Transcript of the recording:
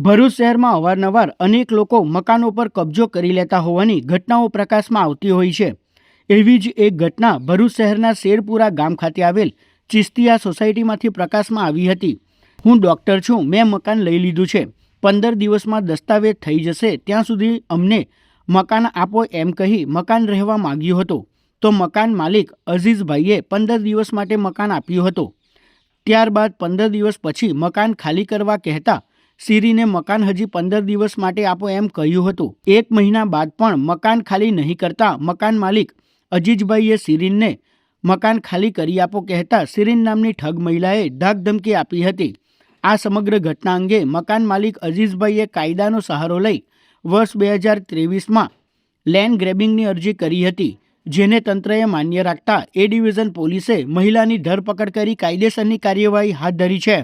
ભરૂચ શહેરમાં અવારનવાર અનેક લોકો મકાનો પર કબજો કરી લેતા હોવાની ઘટનાઓ પ્રકાશમાં આવતી હોય છે. એવી જ એક ઘટના ભરૂચ શહેરના શેરપુરા ગામ ખાતે આવેલ ચિસ્તિયા સોસાયટીમાંથી પ્રકાશમાં આવી હતી. હું ડૉક્ટર છું, મેં મકાન લઈ લીધું છે. પંદર દિવસમાં દસ્તાવેજ થઈ જશે, ત્યાં સુધી અમને મકાન આપો એમ કહી મકાન રહેવા માંગ્યું હતું. તો મકાન માલિક અઝીઝભાઈએ પંદર દિવસ માટે મકાન આપ્યું હતું. ત્યારબાદ પંદર દિવસ પછી મકાન ખાલી કરવા કહેતા સિરીને મકાન હજી પંદર દિવસ માટે આપો એમ કહ્યું હતું. એક મહિના બાદ પણ મકાન ખાલી નહીં કરતા મકાન માલિક અજીજભાઈએ સિરીનને મકાન ખાલી કરી આપો કહેતા સિરીન નામની ઠગ મહિલાએ ધાકધમકી આપી હતી. આ સમગ્ર ઘટના અંગે મકાન માલિક અજીઝભાઈએ કાયદાનો સહારો લઈ વર્ષ બે હજાર ત્રેવીસમાં લેન્ડ ગ્રેબિંગની અરજી કરી હતી, જેને તંત્રએ માન્ય રાખતા એ ડિવિઝન પોલીસે મહિલાની ધરપકડ કરી કાયદેસરની કાર્યવાહી હાથ ધરી છે.